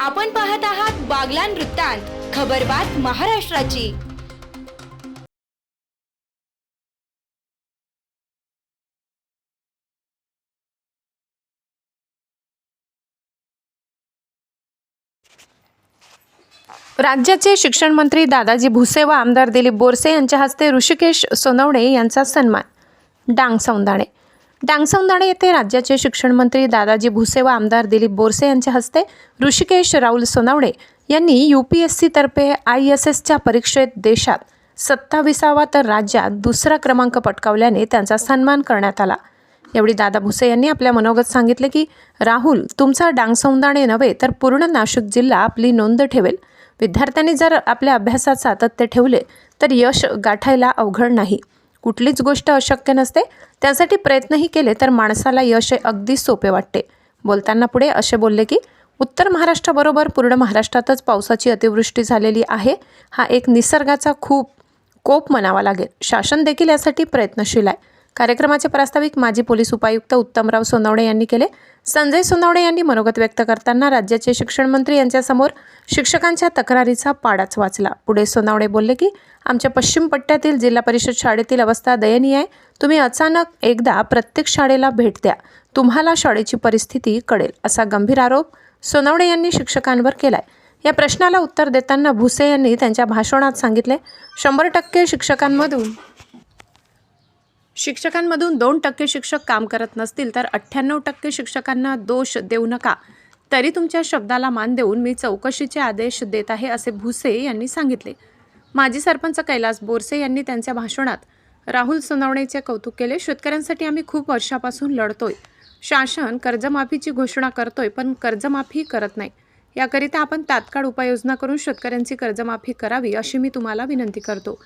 आपण पाहत आहात बागलान वृत्तांत खबरबात महाराष्ट्राची. राज्याचे शिक्षण मंत्री दादाजी भुसे व आमदार दिलीप बोरसे यांच्या हस्ते ऋषिकेश सोनवणे यांचा सन्मान. डांग सौंदाणे. डांगसौंदाणे येथे राज्याचे शिक्षण मंत्री दादाजी भुसे व आमदार दिलीप बोरसे यांच्या हस्ते ऋषिकेश राहुल सोनावणे यांनी यू पी एस सीतर्फे आय एस एसच्या परीक्षेत देशात सत्ताविसावा तर राज्यात दुसरा क्रमांक पटकावल्याने त्यांचा सन्मान करण्यात आला. यावेळी दादा भुसे यांनी आपल्या मनोगत सांगितले की राहुल तुमचा डांगसौंदाणे नव्हे तर पूर्ण नाशिक जिल्हा आपली नोंद ठेवेल. विद्यार्थ्यांनी जर आपल्या अभ्यासात सातत्य ठेवले तर यश गाठायला अवघड नाही. कुठलीच गोष्ट अशक्य नसते. त्यासाठी प्रयत्नही केले तर माणसाला यश हे अगदी सोपे वाटते. बोलताना पुढे असे बोलले की उत्तर महाराष्ट्राबरोबर पूर्ण महाराष्ट्रातच पावसाची अतिवृष्टी झालेली आहे. हा एक निसर्गाचा खूप कोप म्हणावा लागेल. शासन देखील यासाठी प्रयत्नशील आहे. कार्यक्रमाचे प्रास्ताविक माजी पोलीस उपायुक्त उत्तमराव सोनवणे यांनी केले. संजय सोनवणे यांनी मनोगत व्यक्त करताना राज्याचे शिक्षण मंत्री यांच्यासमोर शिक्षकांच्या तक्रारीचा पाडाच वाचला. पुढे सोनवणे बोलले की आमच्या पश्चिम पट्ट्यातील जिल्हा परिषद शाळेतील अवस्था दयनीय आहे. तुम्ही अचानक एकदा प्रत्येक शाळेला भेट द्या. तुम्हाला शाळेची परिस्थिती कळेल असा गंभीर आरोप सोनवणे यांनी शिक्षकांवर केलाय. या प्रश्नाला उत्तर देताना भुसे यांनी त्यांच्या भाषणात सांगितले शंभर टक्के शिक्षकांमधून शिक्षकांमधून दोन टक्के शिक्षक काम करत नसतील तर अठ्ठ्याण्णव टक्के शिक्षकांना दोष देऊ नका. तरी तुमच्या शब्दाला मान देऊन मी चौकशीचे आदेश देत आहे असे भुसे यांनी सांगितले. माजी सरपंच कैलास बोरसे यांनी त्यांच्या भाषणात राहुल सोनवणेचे कौतुक केले. शेतकऱ्यांसाठी आम्ही खूप वर्षापासून लढतोय. शासन कर्जमाफीची घोषणा करतोय पण कर्जमाफी करत नाही. याकरिता आपण तात्काळ उपाययोजना करून शेतकऱ्यांची कर्जमाफी करावी अशी मी तुम्हाला विनंती करतो.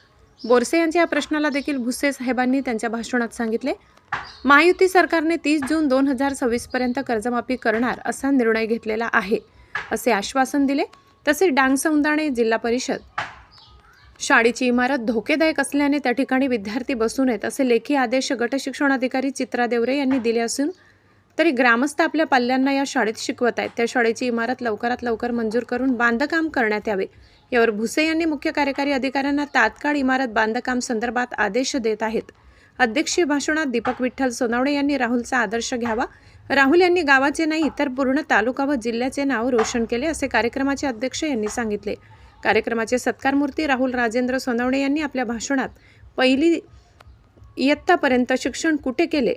बोरसे यांच्या या प्रश्नाला देखील भुसे साहेबांनी त्यांच्या भाषणात सांगितले. महायुती सरकारने तीस जून दोन हजार सव्वीसपर्यंत कर्जमाफी करणार असा निर्णय घेतलेला आहे असे आश्वासन दिले. तसेच डांग सौंदाणे जिल्हा परिषद शाळेची इमारत धोकेदायक असल्याने त्या ठिकाणी विद्यार्थी बसू नयेत असे लेखी आदेश गट शिक्षणाधिकारी चित्रा देवरे यांनी दिले असून तरी ग्रामस्थ आपल्या पाल्यांना या शाळेत शिकवत आहेत. त्या शाळेची इमारत लवकरात लवकर मंजूर करून बांधकाम करण्यात यावे. यावर भुसे यांनी मुख्य कार्यकारी अधिकाऱ्यांना तात्काळ इमारत बांधकाम संदर्भात आदेश देत आहेत. अध्यक्षीय भाषणात दीपक विठ्ठल सोनवणे यांनी राहुलचा आदर्श घ्यावा. राहुल यांनी गावाचे नाही तर पूर्ण तालुका व जिल्ह्याचे नाव रोशन केले असे कार्यक्रमाचे अध्यक्ष यांनी सांगितले. कार्यक्रमाचे सत्कारमूर्ती राहुल राजेंद्र सोनवणे यांनी आपल्या भाषणात पहिली इयत्तापर्यंत शिक्षण कुठे केले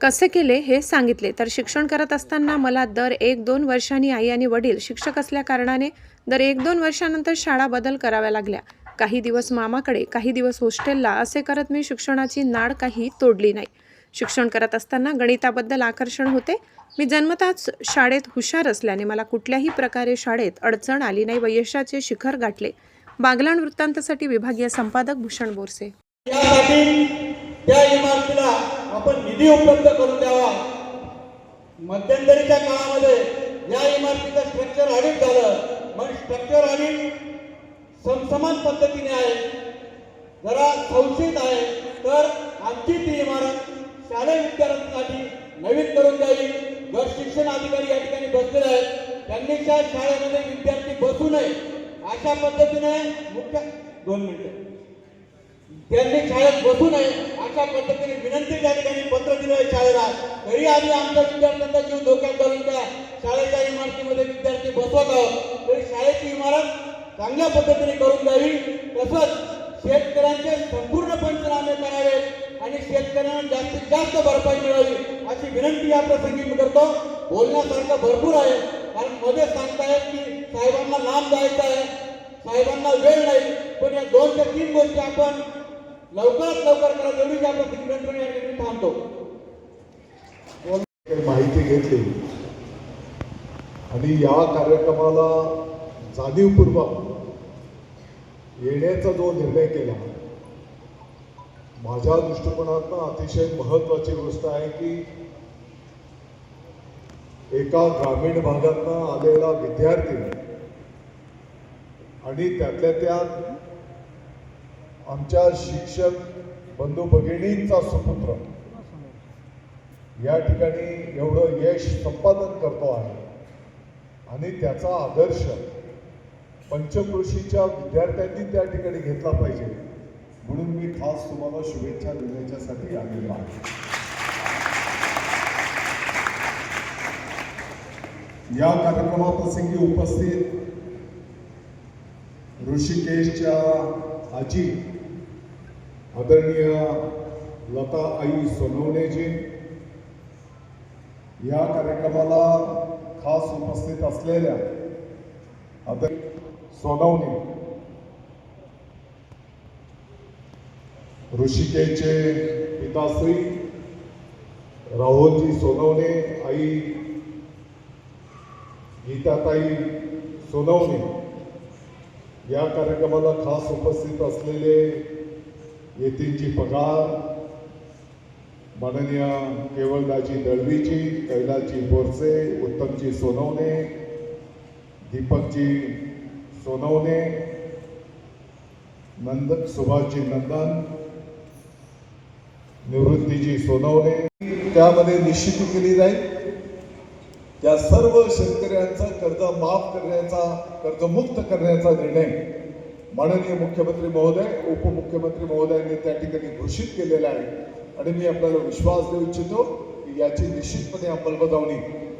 कसे केले हे सांगितले. तर शिक्षण करत असताना मला दर एक दोन वर्षांनी आई आणि वडील शिक्षक असल्या कारणाने दर एक दोन वर्षानंतर शाळा बदल कराव्या लागल्या. काही दिवस मामाकडे काही दिवस हॉस्टेलला असे करत मी शिक्षणाची नाड काही तोडली नाही. शिक्षण करत असताना गणिताबद्दल आकर्षण होते. मी जन्मताच शाळेत हुशार असल्याने मला कुठल्याही प्रकारे शाळेत अडचण आली नाही व यशाचे शिखर गाठले. बागलाण वृत्तांतसाठी विभागीय संपादक भूषण बोरसे. त्या इमारतीला आपण निधी उपलब्ध करून द्यावा. मध्यंतरीच्या काळामध्ये या इमारतीचं स्ट्रक्चर ऑडिट झालं. मग स्ट्रक्चर आणि समसमान पद्धतीने आहे. जरा संशयित आहे तर आमची ती इमारत शालेय विद्यार्थ्यांसाठी नवीन करून द्यावी गट शिक्षण अधिकारी या ठिकाणी बसलेले आहेत. त्यांनी शाळेमध्ये विद्यार्थी बसू नये अशा पद्धतीने मुख्य दोन मिनिटं. त्यांनी शाळेत बसू नये अशा पद्धतीने विनंती त्या ठिकाणी पत्र दिलं आहे शाळेला. तरी आम्ही आमच्या विद्यार्थ्यांचा जीव धोक्यात घालून त्या शाळेच्या इमारतीमध्ये विद्यार्थी बसवत आहोत. तरी शाळेची इमारत चांगल्या पद्धतीने करून द्यावी. तसंच शेतकऱ्यांचे संपूर्ण पंचनामे करावेत आणि शेतकऱ्यांना जास्तीत जास्त भरपाई मिळावी अशी विनंती या प्रसंगी मी करतो. बोलण्यासारखं भरपूर आहे. कारण मध्ये सांगतायत की साहेबांना लांब जायचं आहे. साहेबांना वेळ नाही. पण या दोन ते तीन गोष्टी आपण लवकरात लवकर करा एवढीच आपण विनंती या ठिकाणी थांबतो माहिती घेतली? आणि या कार्यक्रमाला जाणीवपूर्वक येण्याचा जो निर्णय केला माझ्या दृष्टिकोनातनं अतिशय महत्वाची गोष्ट आहे की एका ग्रामीण भागातनं आलेला विद्यार्थी आणि त्यातल्या त्यात आमच्या शिक्षक बंधू भगिनींचा सुपुत्र. या ठिकाणी एवढं यश संपादन करतो आहे. आणि त्याचा आदर्श पंचकृषीच्या विद्यार्थ्यांनी त्या ठिकाणी घेतला पाहिजे. म्हणून मी खास तुम्हाला शुभेच्छा देण्याच्यासाठी आलेलो आहे. या कार्यक्रमाप्रसंगी उपस्थित ऋषिकेशच्या आजी आदरणीय लता आई सोनवणेजी या कार्यक्रमाला खास उपस्थित असलेल्या आदर सोनवणे ऋषिकेचे पिताश्री राहुलजी सोनवणे आई गीताताई सोनवणे या कार्यक्रमाला खास उपस्थित असलेले येतींची पगार माननीय केवलदाजी दळवीची कैलासजी बोरसे उत्तमजी सोनवणे दीपकजी सोनवणे नंद सुभाषजी नंदन निवृत्तीजी सोनवणे. त्यामध्ये निश्चिती केली जाईल. त्या सर्व शेतकऱ्यांचा कर्ज माफ करण्याचा कर्जमुक्त करण्याचा निर्णय माननीय मुख्यमंत्री महोदय उपमुख्यमंत्री महोदयांनी त्या ठिकाणी घोषित केलेलं आहे. आणि मी आपल्याला विश्वास देऊ इच्छितो की याची निश्चितपणे अंमलबजावणी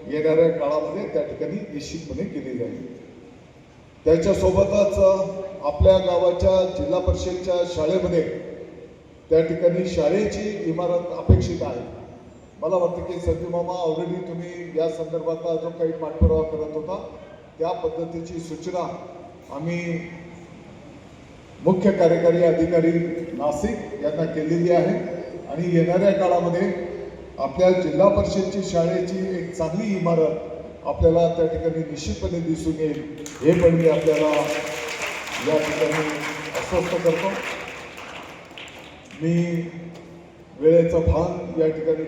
येणाऱ्या काळामध्ये त्या ठिकाणी निश्चितपणे केली जाईल. त्याच्यासोबतच आपल्या गावाच्या जिल्हा परिषदच्या शाळेमध्ये त्या ठिकाणी शाळेची इमारत अपेक्षित आहे. मला वाटतं की संजू मामा ऑलरेडी तुम्ही या संदर्भातला जो काही पाठपुरावा करत होता त्या पद्धतीची सूचना आम्ही मुख्य कार्यकारी अधिकारी नाशिक यांना केलेली आहे. आणि येणाऱ्या काळामध्ये आपल्या जिल्हा परिषदची शाळेची एक चांगली इमारत आपल्याला त्या ठिकाणी निश्चितपणे दिसून येईल. हे पण मी आपल्याला या ठिकाणी अस्वस्थ करतो. मी वेळेचा भान या ठिकाणी